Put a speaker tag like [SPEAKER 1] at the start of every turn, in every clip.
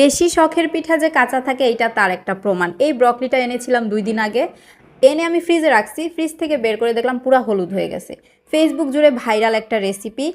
[SPEAKER 1] বেশি শখের পিঠা যে কাঁচা থাকে এটা তার একটা প্রমাণ। এই ব্রকলিটা এনেছিলাম দুই দিন আগে। এনে আমি ফ্রিজে রাখছি। ফ্রিজ থেকে বের করে দেখলাম পুরা হলুদ হয়ে গেছে। ফেসবুক জুড়ে ভাইরাল একটা রেসিপি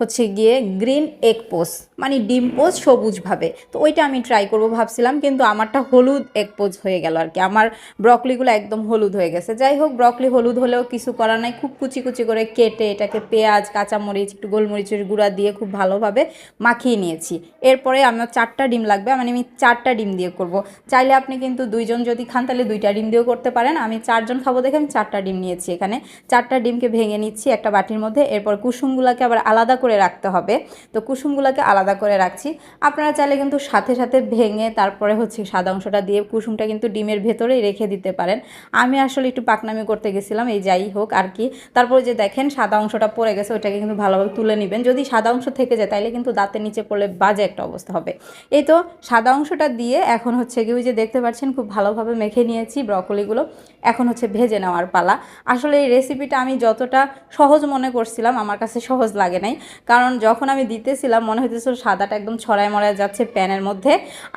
[SPEAKER 1] হচ্ছে গিয়ে গ্রিন এগ পোস মানে ডিম পোস সবুজভাবে তো ওইটা আমি ট্রাই করব ভাবছিলাম, কিন্তু আমারটা হলুদ এগ পোজ হয়ে গেল আর কি। আমার ব্রকলিগুলো একদম হলুদ হয়ে গেছে। যাই হোক ব্রকলি হলুদ হলেও কিছু করার নাই। খুব কুচি কুচি করে কেটে এটাকে পেঁয়াজ, কাঁচামরিচ, একটু গোলমরিচের গুঁড়া দিয়ে খুব ভালোভাবে মাখিয়ে নিয়েছি। এরপরে আমার চারটা ডিম লাগবে মানে আমি চারটা ডিম দিয়ে করব। চাইলে আপনি কিন্তু দুইজন যদি খান, তাহলে দুইটা ডিম দিয়েও করতে পারেন। আমি চারজন খাব দেখে আমি চারটা ডিম নিয়েছি এখানে। চারটা ডিমকে ভেঙে নিচ্ছি একটা বাটির মধ্যে। এরপর কুসুমগুলোকে আবার আলাদা করে রাখতে হবে। তো কুসুমগুলোকে আলাদা করে রাখছি। আপনারা চাইলে কিন্তু সাথে সাথে ভেঙে তারপরে হচ্ছে সাদা অংশটা দিয়ে কুসুমটা কিন্তু ডিমের ভেতরেই রেখে দিতে পারেন। আমি আসলে একটু পাকনামি করতে গেছিলাম, এই যাই হোক আর কি। তারপরে যে দেখেন সাদা অংশটা পড়ে গেছে, ওইটাকে কিন্তু ভালোভাবে তুলে নেবেন। যদি সাদা অংশ থেকে যায়, তাইলে কিন্তু দাঁতের নিচে পড়লে বাজে একটা অবস্থা হবে। এই তো সাদা অংশটা দিয়ে এখন হচ্ছে কি ওই যে দেখতে পাচ্ছেন, খুব ভালোভাবে মেখে নিয়েছি ব্রকলিগুলো। এখন হচ্ছে ভেজে নেওয়ার পালা। আসলে এই রেসিপিটা আমি যতটা সহজ মনে করছিলাম, আমার কাছে সহজ লাগে নাই। কারণ যখন আমি দিতেছিলাম, মনে হইতেছিল সাদাটা একদম ছড়ায় মড়ায় যাচ্ছে প্যানের মধ্যে।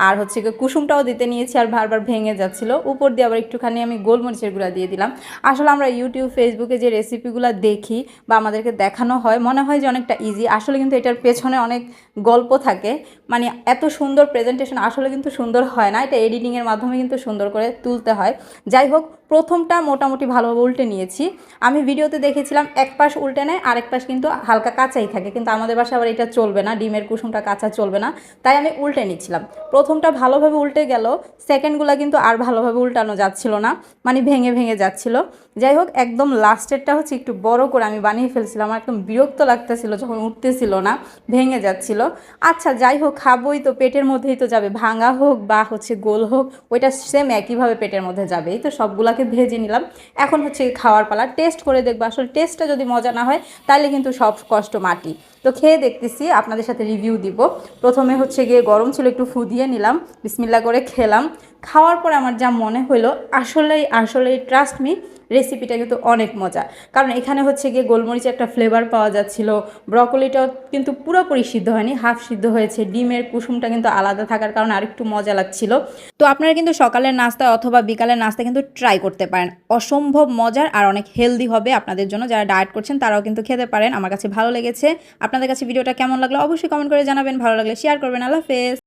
[SPEAKER 1] আর হচ্ছে কুসুমটাও দিতে নিয়েছি আর বারবার ভেঙে যাচ্ছিল। উপর দিয়ে আবার একটুখানি আমি গোলমরিচের গুঁড়া দিয়ে দিলাম। আসলে আমরা ইউটিউব ফেসবুকে যে রেসিপিগুলো দেখি বা আমাদেরকে দেখানো হয়, মনে হয় যে অনেকটা ইজি আসলে কিন্তু এটার পেছনে অনেক গল্প থাকে। মানে এত সুন্দর প্রেজেন্টেশন আসলে কিন্তু সুন্দর হয় না। এটা এডিটিংয়ের মাধ্যমে কিন্তু সুন্দর করে তুলতে হয়। যাই হোক, প্রথমটা মোটামুটি ভালোভাবে উল্টে নিয়েছি। আমি ভিডিওতে দেখেছিলাম, এক পাশ উল্টে নেয়, আরেক পাশ কিন্তু হালকা কাঁচাই থাকে। কিন্তু আমাদের বাসায় আবার এটা চলবে না, ডিমের কুসুমটা কাঁচা চলবে না। তাই আমি উল্টে নিচ্ছিলাম। প্রথমটা ভালোভাবে উল্টে গেল, সেকেন্ডগুলো কিন্তু আর ভালোভাবে উল্টানো যাচ্ছিল না মানে ভেঙে ভেঙে যাচ্ছিল। যাই হোক, একদম লাস্টেরটা হচ্ছে একটু বড় করে আমি বানিয়ে ফেলছিলাম, আমার একদম বিরক্ত লাগতেছিল, যখন উঠতেছিল না, ভেঙে যাচ্ছিল। আচ্ছা যাই হোক, খাবোই তো, পেটের মধ্যেই তো যাবে, ভাঙা হোক বা হচ্ছে গোল হোক, ওইটা সেম একইভাবে পেটের মধ্যে যাবে এই তো সবগুলাকে ভেজে নিলাম। এখন হচ্ছে খাওয়ার পালা টেস্ট করে দেখব, আসলে টেস্টটা যদি মজা না হয় তাহলে কিন্তু সব কষ্ট মাটি। তো খেয়ে দেখতেছি আপনাদের সাথে রিভিউ দিব। প্রথমে হচ্ছে গিয়ে গরম ছিল, একটু ফু দিয়ে নিলাম বিসমিল্লা করে খেলাম। খাওয়ার পর আমার যা মনে হলো আসলেই আসলেই ট্রাস্ট মি রেসিপিটা কিন্তু অনেক মজা। কারণ এখানে হচ্ছে গিয়ে গোলমরিচের একটা ফ্লেভার পাওয়া যাচ্ছিল। ব্রকলিটাও কিন্তু পুরোপুরি সিদ্ধ হয়নি হাফ সিদ্ধ হয়েছে। ডিমের কুসুমটা কিন্তু আলাদা থাকার কারণে আরেকটু মজা লাগছিল। তো আপনারা কিন্তু সকালের নাস্তা অথবা বিকালের নাস্তা কিন্তু ট্রাই করতে পারেন। অসম্ভব মজার আর অনেক হেলদি হবে আপনাদের জন্য। যারা ডায়েট করছেন, তারাও কিন্তু খেতে পারেন। আমার কাছে ভালো লেগেছে। আপনাদের কাছে ভিডিওটা কেমন লাগল অবশ্যই কমেন্ট করে জানাবেন। ভালো লাগলে শেয়ার করবেন। আল্লাহ হাফেজ।